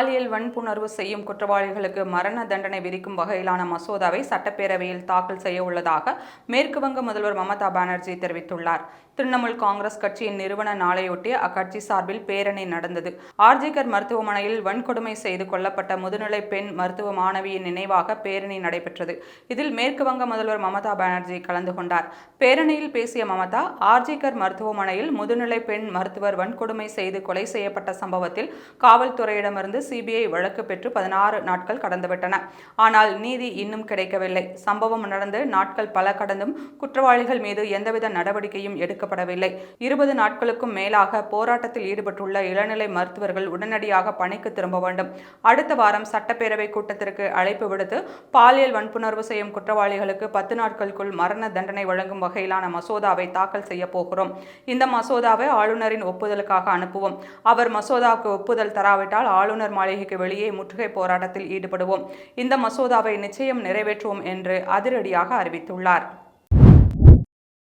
பாலியல் வன்புணர்வு செய்யும் குற்றவாளிகளுக்கு மரண தண்டனை விதிக்கும் வகையிலான மசோதாவை சட்டப்பேரவையில் தாக்கல் செய்ய உள்ளதாக மேற்கு வங்க முதல்வர் மமதா பானர்ஜி தெரிவித்துள்ளார். திரிணாமுல் காங்கிரஸ் கட்சியின் நிறுவன நாளையொட்டி அக்கட்சி சார்பில் பேரணி நடந்தது. ஆர்ஜிகர் மருத்துவமனையில் வன்கொடுமை செய்து கொல்லப்பட்ட முதுநிலை பெண் மருத்துவ மாணவியின் நினைவாக பேரணி நடைபெற்றது. இதில் மேற்கு வங்க முதல்வர் மமதா பானர்ஜி கலந்து கொண்டார். பேரணியில் பேசிய மமதா ஆர்ஜிகர் மருத்துவமனையில் முதுநிலை பெண் மருத்துவர் வன்கொடுமை செய்து கொலை செய்யப்பட்ட சம்பவத்தில் காவல்துறையிடமிருந்து சிபிஐ வழக்கு பெற்று பதினாறு நாட்கள் கடந்துவிட்டன. ஆனால் நீதி இன்னும் கிடைக்கவில்லை. சம்பவம் நடந்து நாட்கள் பல கடந்தும் குற்றவாளிகள் மீது எந்தவித நடவடிக்கையும் எடுக்கப்படவில்லை. இருபது நாட்களுக்கும் மேலாக போராட்டத்தில் ஈடுபட்டுள்ள இளநிலை மருத்துவர்கள் உடனடியாக பணிக்கு திரும்ப வேண்டும். அடுத்த வாரம் சட்டப்பேரவை கூட்டத்திற்கு அழைப்பு விடுத்து பாலியல் வன்புணர்வு செய்யும் குற்றவாளிகளுக்கு பத்து நாட்களுக்குள் மரண தண்டனை வழங்கும் வகையிலான மசோதாவை தாக்கல் செய்ய போகிறோம். இந்த மசோதாவை ஆளுநரின் ஒப்புதலுக்காக அனுப்புவோம். அவர் மசோதாவுக்கு ஒப்புதல் தராவிட்டால் ஆளுநர் மாளிகைக்கு வெளியே முற்றுகை போராட்டத்தில் ஈடுபடுவோம். இந்த மசோதாவை நிச்சயம் நிறைவேற்றுவோம் என்று அதிரடியாக அறிவித்துள்ளார்.